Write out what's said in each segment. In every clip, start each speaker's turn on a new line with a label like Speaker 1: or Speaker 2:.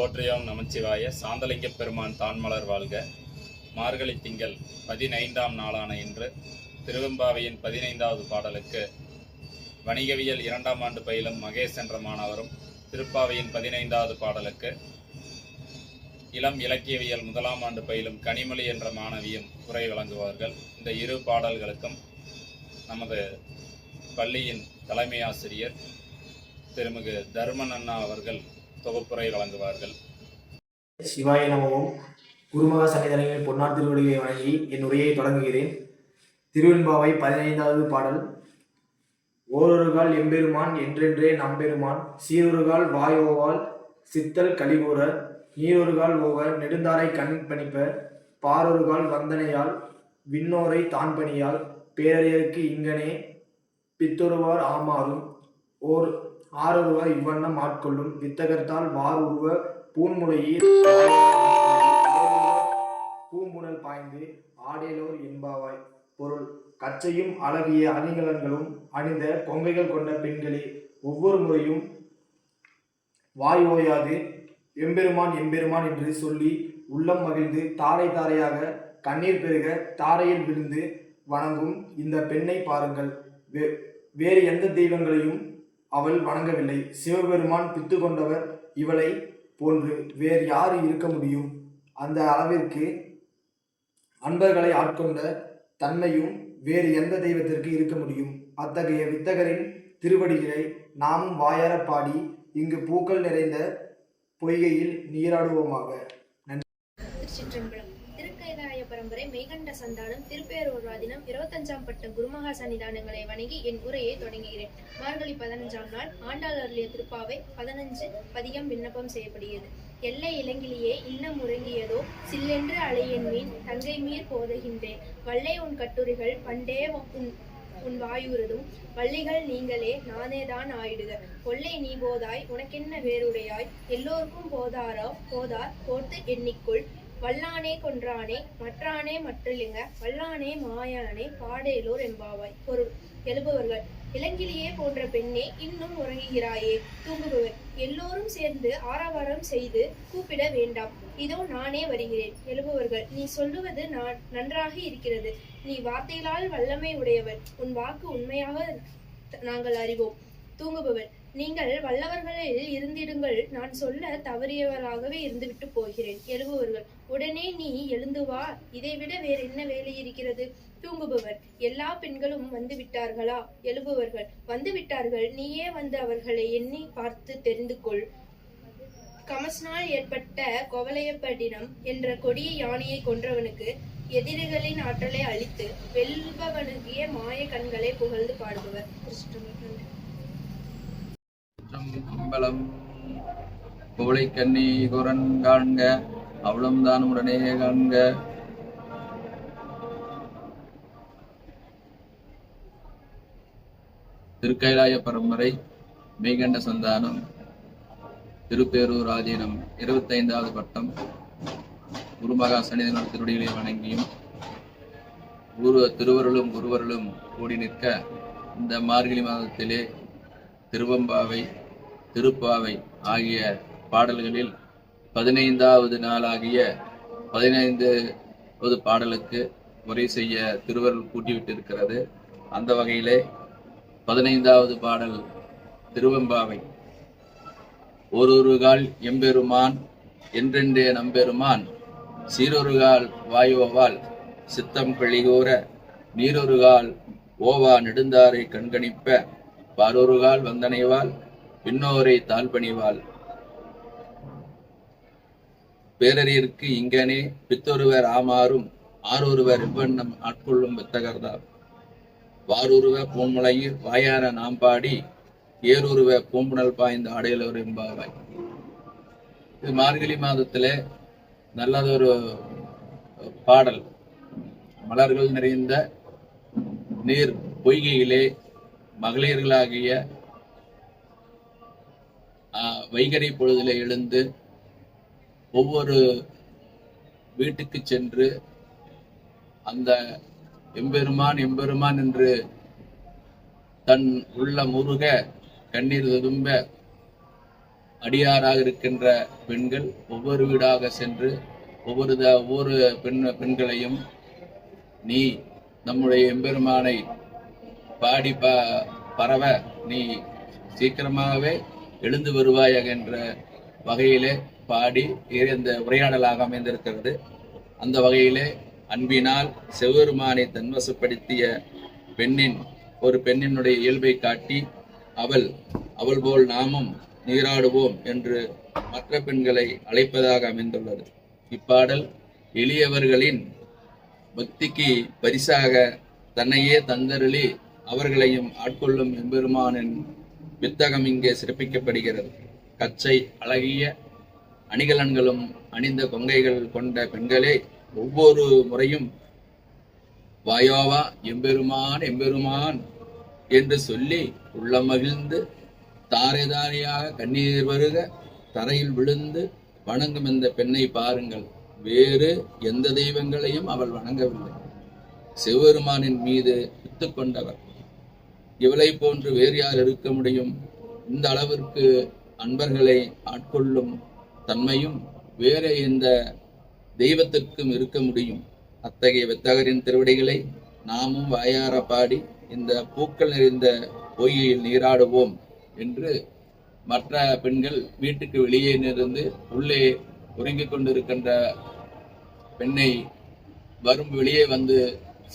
Speaker 1: போற்றியோம் நமச்சிவாய சாந்தலிங்க பெருமான் தான்மலர் வாழ்க. மார்கழி திங்கள் பதினைந்தாம் நாளான இன்று திருவெம்பாவையின் பதினைந்தாவது பாடலுக்கு வணிகவியல் இரண்டாம் ஆண்டு பயிலும் மகேஷ் என்ற மாணவரும் திருப்பாவையின் பதினைந்தாவது பாடலுக்கு இளம் இலக்கியவியல் முதலாம் ஆண்டு பயிலும் கனிமொழி என்ற மாணவியும் உரை வழங்குவார்கள். இந்த இரு பாடல்களுக்கும் நமது பள்ளியின் தலைமை ஆசிரியர் திருமிகு தர்மன் அண்ணா அவர்கள் தொகுப்புரை வழங்குவார்கள்.
Speaker 2: சிவாய நமமும் குருமகா சன்னிதானங்களின் பொன்னார் திருவடிகளை வழங்கி என் உரையை தொடங்குகிறேன். திருவெண்பாவை பதினைந்தாவது பாடல். ஓரொருகால் எம்பெருமான் என்றென்றே நம்பெருமான். சீரொருகால் வாயோவால் சித்தல் கலிகூற நீரொருகால் ஓவ நெடுந்தாரை கண் பணிப்ப. பாரொருகால் வந்தனையால் விண்ணோரை தான் பணியால். பேரறியருக்கு இங்கனே பித்தொருவார் ஆமாறும். ஓர் ஆரொருவர் இவ்வண்ணம் ஆட்கொள்ளும் வித்தகர்த்தால் வார் உருவ பூன்முலையீர் பூம்புணல் பாய்ந்து ஆடேலோர் என்பாவாய். பொருள் கச்சையும் அழகிய அணிகலன்களும் அணிந்த கொங்கைகள் கொண்ட பெண்களே ஒவ்வொரு முறையும் வாய் ஓயாது எம்பெருமான் எம்பெருமான் என்று சொல்லி உள்ளம் மகிழ்ந்து தாரை தாரையாக கண்ணீர் பெருக தாரையில் விழுந்து வணங்கும் இந்த பெண்ணை பாருங்கள். வே- வேறு எந்த தெய்வங்களையும் அவள் வணங்கவில்லை. சிவபெருமான் பித்து கொண்டவர் இவளை போன்று வேறு யாரு இருக்க முடியும்? அந்த அளவிற்கு அன்பர்களை ஆட்கொண்ட தன்மையும் வேறு எந்த தெய்வத்திற்கு இருக்க முடியும்? அத்தகைய வித்தகரின் திருவடிகளை நாமும் வாயார பாடி இங்கு பூக்கள் நிறைந்த பொய்கையில் நீராடுவோமாக.
Speaker 3: நன்றி. பரம்பரை மெய்கண்ட சந்தானம் திருப்பேரூர் ஆதினம் இருபத்தஞ்சாம் பட்ட குருமகா சன்னிதானங்களை வணங்கி என் உரையை தொடங்குகிறேன். மார்கழி பதினஞ்சாம் நாள் ஆண்டாள் அருளிய திருப்பாவை பதினஞ்சு பதிகம் விண்ணப்பம் செய்யப்படுகிறது. எல்லை இலங்கிலேயே இன்னம் உறங்கியதோ சில்லென்று அலையின் மீன் தங்கை மீர் போதுகின்றேன் வல்லை உன் கட்டுரைகள் பண்டே உன் உன் வாயுறதும். வள்ளிகள் நீங்களே நானேதான் ஆயிடுக. கொள்ளை நீ போதாய் உனக்கென்ன வேறுடையாய்? எல்லோருக்கும் போதாரோ? போதார் போர்த்து எண்ணிக்குள். வல்லானே கொன்றானே மற்றானே மற்றலிங்க வல்லானே மாயானே பாடேலோர் எம்பாவாய் பொருள் எழுபவர்கள் இளங்கிலியே போன்ற பெண்ணே இன்னும் உறங்குகிறாயே தூங்குபவர் எல்லோரும் சேர்ந்து ஆரவாரம் செய்து கூப்பிட வேண்டாம். இதோ நானே வருகிறேன். எழுபவர்கள் நீ சொல்லுவது நான் நன்றாக இருக்கிறது. நீ வார்த்தைகளால் வல்லமை உடையவர். உன் வாக்கு உண்மையாக நாங்கள் அறிவோம். தூங்குபவர் நீங்கள் வல்லவர்களில் இருந்திடுங்கள். நான் சொல்ல தவறியவராகவே இருந்துவிட்டு போகிறேன். எழுபவர்கள் உடனே நீ எழுந்து வா. இதைவிட வேறு என்ன வேலை இருக்கிறது? தூங்குபவர். எல்லா பெண்களும் வந்து விட்டார்களா? எழுபவர்கள். வந்து விட்டார்கள். நீயே வந்து அவர்களை எண்ணி பார்த்து தெரிந்து கொள் கமஸ்னால் ஏற்பட்ட கொவலையப்பட்டினம் என்ற கொடிய யானையை கொன்றவனுக்கு எதிரிகளின் ஆற்றலை அழித்து வெல்பவனுக்கிய மாய கண்களை புகழ்ந்து பாடுபவர். கிருஷ்ணன்
Speaker 4: அம்பலம் கோழை கண்ணி குரன் காண்க. அவளும் தான் உடனே காண்க திருக்கைலாய பரம்பரை மெய்கண்ட சந்தானம் திருப்பேரூர் ஆதீனம் இருபத்தைந்தாவது பட்டம். குருமகா சன்னிதான திருடிகளை வணங்கியும் குரு திருவருளும் குருவருளும் கூடி நிற்க இந்த மார்கழி மாதத்திலே திருவம்பாவை திருப்பாவை ஆகிய பாடல்களில் பதினைந்தாவது நாளாகிய பதினைந்தாவது பாடலுக்கு முறை செய்ய திருவருள் கூட்டிவிட்டிருக்கிறது அந்த வகையிலே பதினைந்தாவது பாடல் திருவெம்பாவை. ஒருகால் எம்பெருமான் என்றென்றே நம்பெருமான் சீரொருகால் வாயுவால் சித்தம் கழிகூற நீரொருகால் ஓவா நெடுந்தாரை கண்கணிப்ப பாரொருகால் வந்தனைவால் பின்னோரை தாழ்பணிவாள் பேரறியிற்கு இங்கனே பித்தொருவர் ஆமாறும் ஆரொருவர் இவ்வண்ணம் ஆட்கொள்ளும் வித்தகர்தார் வாரூருவ பூன்முளையில் வாயார நாம் பாடி ஏருருவ பூம்புணல் பாய்ந்த ஆடையிலவர் என்பாவாய் இது மார்கழி மாதத்திலே நல்லதொரு பாடல். மலர்கள் நிறைந்த நீர் பொய்கையிலே மகளிர்களாகிய வைகரை பொழுதிலே எழுந்து ஒவ்வொரு வீட்டுக்கு சென்று அந்த எம்பெருமான் எம்பெருமான் என்று தன் உள்ள முருக கண்ணீர் திரும்ப அடியாராக இருக்கின்ற பெண்கள் ஒவ்வொரு வீடாக சென்று ஒவ்வொரு த- ஒவ்வொரு பெண் பெண்களையும் நீ நம்முடைய எம்பெருமானை பாடி ப பரவ நீ சீக்கிரமாகவே எழுந்து வருவாயாக என்ற வகையிலே பாடி இந்த உரையாடலாக அமைந்திருக்கிறது. அந்த வகையிலே அன்பினால் செவ்வெருமானை தன்வசப்படுத்திய பெண்ணின் ஒரு பெண்ணினுடைய இயல்பை காட்டி அவள் அவள் போல் நாமும் நீராடுவோம் என்று மற்ற பெண்களை அழைப்பதாக அமைந்துள்ளது. இப்பாடல் எளியவர்களின் பக்திக்கு பரிசாக தன்னையே தந்தருளி அவர்களையும் ஆட்கொள்ளும் எம்பெருமானின் வித்தகம் இங்கே சிறப்பிக்கப்படுகிறது. கச்சை அழகிய அணிகலன்களும் அணிந்த கொங்கைகள் கொண்ட பெண்களே ஒவ்வொரு முறையும் வாயோவா எம்பெருமான் எம்பெருமான் என்று சொல்லி உள்ளம் மகிழ்ந்து தாரை தாரையாக கண்ணீர் வருக தரையில் விழுந்து வணங்கும் இந்த பெண்ணை பாருங்கள். வேறு எந்த தெய்வங்களையும் அவள் வணங்கவில்லை. சிவபெருமானின் மீது வித்து கொண்டவர் இவளை போன்று வேறு யார் இருக்க முடியும்? இந்த அளவிற்கு அன்பர்களை ஆட்கொள்ளும் தன்மையும் வேறு எந்த தெய்வத்திற்கும் இருக்க முடியும். அத்தகைய வித்தகரின் திருவடிகளை நாமும் வாயார பாடி இந்த பூக்கள் நிறைந்த பொய்யில் நீராடுவோம் என்று மற்ற பெண்கள் வீட்டுக்கு வெளியே இருந்து உள்ளே உறங்கிக் கொண்டிருக்கின்ற பெண்ணை வரும் வெளியே வந்து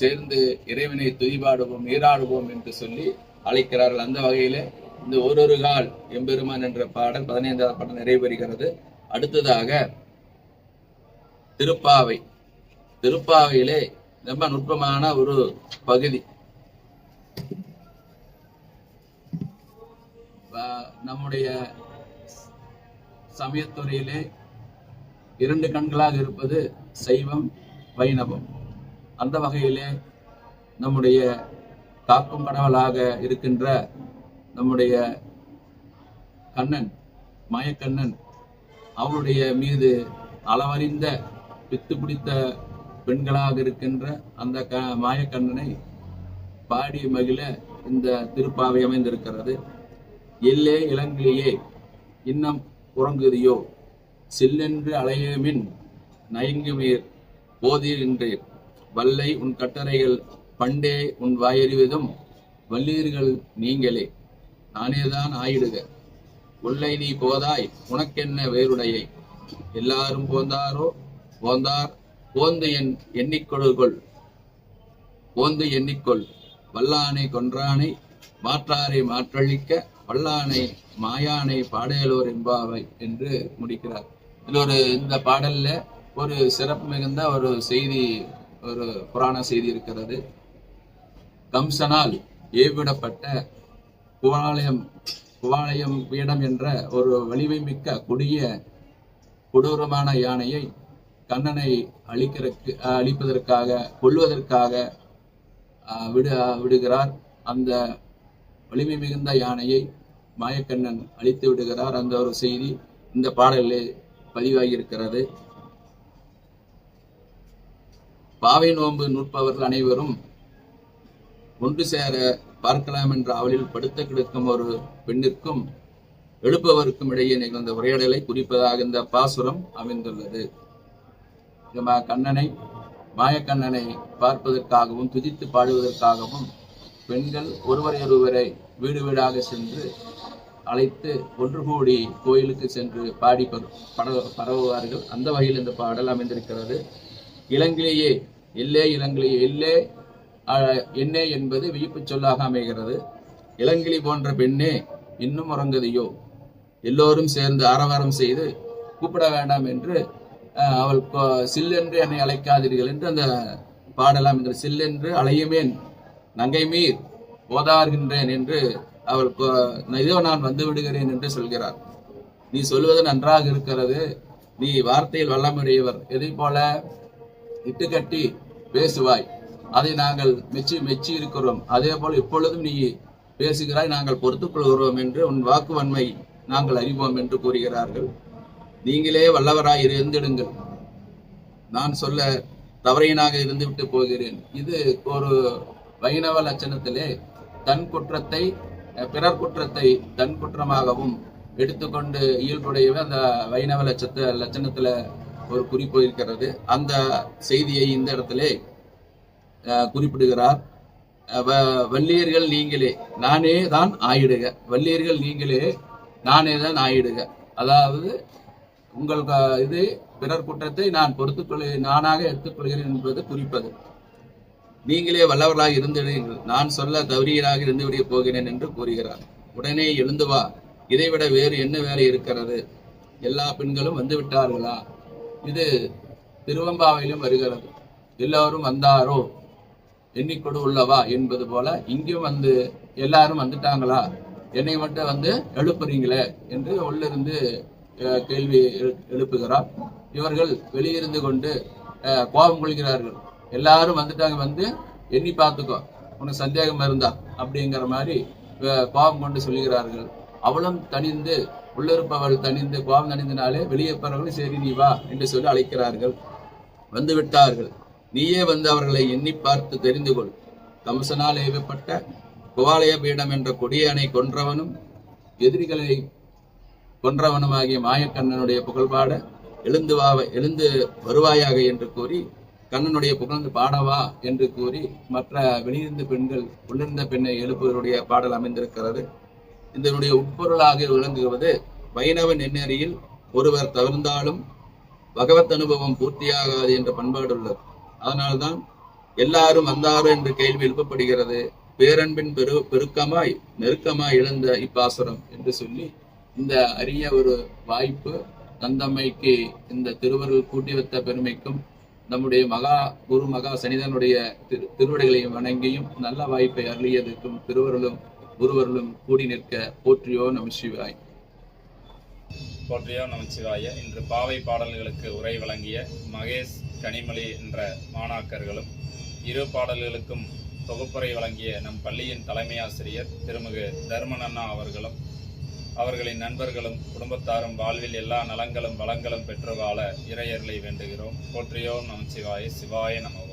Speaker 4: சேர்ந்து இறைவனை துதிபாடுவோம் நீராடுவோம் என்று சொல்லி அழைக்கிறார்கள். அந்த வகையில இந்த ஒரு கால் எம்பெருமான் என்ற பாடல் பதினைந்தாவது பாடல் நிறைவேறுகிறது அடுத்ததாக திருப்பாவை. திருப்பாவையிலே ரொம்ப நுட்பமான ஒரு பகுதி. நம்முடைய சமயத்துறையிலே இரண்டு கண்களாக இருப்பது சைவம் வைணவம். அந்த வகையிலே நம்முடைய காக்கும் கடவுளாக இருக்கின்ற நம்முடைய கண்ணன் மாயக்கண்ணன் அவருடைய மீது அளவறிந்த பித்து பிடித்த பெண்களாக இருக்கின்ற அந்த க மாயக்கண்ணனை பாடி மகிழ இந்த திருப்பாவை அமைந்திருக்கிறது. எல்லே இளங்கிலேயே இன்னம் உறங்குதியோ சில்லென்று அலையமின் நயங்குமீர் போதிரின்றீர் வல்லை உன் கட்டளைகள் பண்டே உன் வாயறிவதும் வல்லீர்கள் நீங்களே நானேதான் ஆயிடுக. உள்ளை நீ போதாய் உனக்கென்ன வேறுடையை? எல்லாரும் போந்தாரோ? போந்தார் போந்து என் எண்ணிக்கொள்கொள் போந்து எண்ணிக்கொள் வல்லானை கொன்றானை மாற்றாரை மாற்றளிக்க வல்லானை மாயானை பாடையலோர் என்பாவை என்று முடிக்கிறார். இதுல ஒரு இந்த பாடல்ல ஒரு சிறப்பு மிகுந்த ஒரு செய்தி ஒரு புராண செய்தி இருக்கிறது. கம்சனால் ஏவிடப்பட்ட குவாலயம் சிவாலயம் பீடம் என்ற ஒரு வலிமை மிக்க கொடிய கொடூரமான யானையை கண்ணனை அழிக்கிறக்கு அழிப்பதற்காக கொள்வதற்காக விடு விடுகிறார். அந்த வலிமை மிகுந்த யானையை மாயக்கண்ணன் அழித்து விடுகிறார். அந்த ஒரு செய்தி இந்த பாடலிலே பதிவாகியிருக்கிறது. பாவை நோன்பு நூற்பவர்கள் அனைவரும் ஒன்று சேர பார்க்கலாம் என்ற அவளில் படுத்து கிடக்கும் ஒரு பெண்ணிற்கும் எழுப்பவருக்கும் இடையே நிகழ்ந்த உரையாடலை குறிப்பதாக இந்த பாசுரம் அமைந்துள்ளது. கண்ணனை மாயக்கண்ணனை பார்ப்பதற்காகவும் துதித்து பாடுவதற்காகவும் பெண்கள் ஒருவரையொருவரை வீடு வீடாக சென்று அழைத்து ஒன்று கூடி கோயிலுக்கு சென்று பாடி பர- பரவுவார்கள். அந்த வகையில் இந்த பாடல் அமைந்திருக்கிறது. இளங்கிலேயே எல்லே இலங்கையே எல்லே என்னே என்பது விழிப்புச் சொல்லாக அமைகிறது. இளங்கிளி போன்ற பெண்ணே இன்னும் உறங்குதையோ? எல்லோரும் சேர்ந்து ஆரவாரம் செய்து கூப்பிட வேண்டாம் என்று அஹ், அவள் சில்லென்று என்னை அழைக்காதீர்கள் என்று அந்த பாடலாம் என்று சில்லென்று அலையுமேன் நங்கை மீர் போதார்கின்றேன் என்று அவள் இதோ நான் வந்து விடுகிறேன் என்று சொல்கிறார். நீ சொல்வது நன்றாக இருக்கிறது. நீ வார்த்தையில் வல்லமுடையவர். எதை போல? இட்டுக்கட்டி பேசுவாய். அதை நாங்கள் மெச்சி மெச்சி இருக்கிறோம் அதே போல் இப்பொழுதும் நீ பேசுகிறாய் நாங்கள் பொறுத்துக்கொள்கிறோம் என்று உன் வாக்குவன்மை நாங்கள் அறிவோம் என்று கூறுகிறார்கள். நீங்களே வல்லவராய் இருந்திடுங்கள். நான் சொல்ல தவறையனாக இருந்துவிட்டு போகிறேன். இது ஒரு வைணவ லட்சணத்திலே தன் குற்றத்தை பிறர் குற்றத்தை தன் குற்றமாகவும் எடுத்துக்கொண்டு இயல்புடையவே அந்த வைணவ லட்சத்த லட்சணத்துல ஒரு குறிப்பு இருக்கிறது அந்த செய்தியை இந்த இடத்திலே குறிப்பிடுகிறார். வ- வள்ளியர்கள் நீங்களே நானே தான் ஆயிடுக. வள்ளியர்கள் நீங்களே நானே தான் ஆயிடுக. அதாவது உங்கள் இது பிறர் குற்றத்தை நான் பொறுத்துக்கொள்ள நானாக எடுத்துக்கொள்கிறேன் என்பது குறிப்பது. நீங்களே வல்லவர்களாக இருந்துவிடுங்கள் நான் சொல்ல தவறியராக இருந்துவிட போகிறேன் என்று கூறுகிறார். உடனே எழுந்து வா. இதைவிட வேறு என்ன வேலை இருக்கிறது? எல்லா பெண்களும் வந்து விட்டார்களா? இது திருவம்பாவையிலும் வருகிறது. எல்லாரும் வந்தாரோ? எண்ணிக்கொடு உள்ளவா என்பது போல இங்கும் வந்து எல்லாரும் வந்துட்டாங்களா? என்னை மட்டும் வந்து எழுப்புறீங்களே என்று உள்ளிருந்து கேள்வி எழு- எழுப்புகிறார். இவர்கள் வெளியிருந்து கொண்டு கோபம் கொள்கிறார்கள். எல்லாரும் வந்துட்டாங்க வந்து எண்ணி பார்த்துக்கோ உனக்கு சந்தேகம் இருந்தா அப்படிங்கிற மாதிரி கோபம் கொண்டு சொல்லுகிறார்கள் அவளும் தனிந்து உள்ளிருப்பவள் தனிந்து கோபம் தனிந்தனாலே வெளியே போறவர்கள் சரி நீ வா என்று சொல்லி அழைக்கிறார்கள். வந்து விட்டார்கள். நீயே வந்து அவர்களை எண்ணி பார்த்து தெரிந்து கொள் கம்சனால் ஏவப்பட்ட குவாலய பீடம் என்ற கொடியனை கொன்றவனும் எதிரிகளை கொன்றவனுமாகிய மாயக்கண்ணனுடைய புகழ்பாட எழுந்து வா எழுந்து வருவாயாக என்று கூறி கண்ணனுடைய புகழ்ந்து பாடவா என்று கூறி மற்ற வெளியிருந்த பெண்கள் உள்ளிருந்த பெண்ணை எழுப்புவருடைய பாடல் அமைந்திருக்கிறது. இதனுடைய உட்பொருளாக விளங்குவது வைணவ நெண்ணறியில் ஒருவர் தவிர்ந்தாலும் பகவத் அனுபவம் பூர்த்தியாகாது என்ற பண்பாடு உள்ளது அதனால்தான் எல்லாரும் வந்தாரோ என்று கேள்வி எழுப்பப்படுகிறது. பேரன்பின் பெரு பெருக்கமாய் நெருக்கமாய் எழுந்த இப்பாசுரம் என்று சொல்லி இந்த அரிய ஒரு வாய்ப்பு நந்தம்மைக்கு இந்த திருவருள் கூட்டி வைத்த பெருமைக்கும் நம்முடைய மகா குரு மகா சனிதனுடைய திரு திருவடிகளையும் வணங்கியும் நல்ல வாய்ப்பை அருளியதற்கும் திருவருளும் குருவருளும் கூடி நிற்க போற்றியோ நம சிவாய்.
Speaker 1: போற்றியோ நமச்சிவாய. இன்று பாவை பாடல்களுக்கு உரை வழங்கிய மகேஷ் கனிமொழி என்ற மாணாக்கர்களும் இரு பாடல்களுக்கும் தொகுப்புரை வழங்கிய நம் பள்ளியின் தலைமை ஆசிரியர் திருமிகு தர்மனண்ணா அவர்களும் அவர்களின் நண்பர்களும் குடும்பத்தாரும் வாழ்வில் எல்லா நலங்களும் வளங்களும் பெற்று வாழ இறையர்களை வேண்டுகிறோம். போற்றியோ நமச்சிவாய. சிவாய நம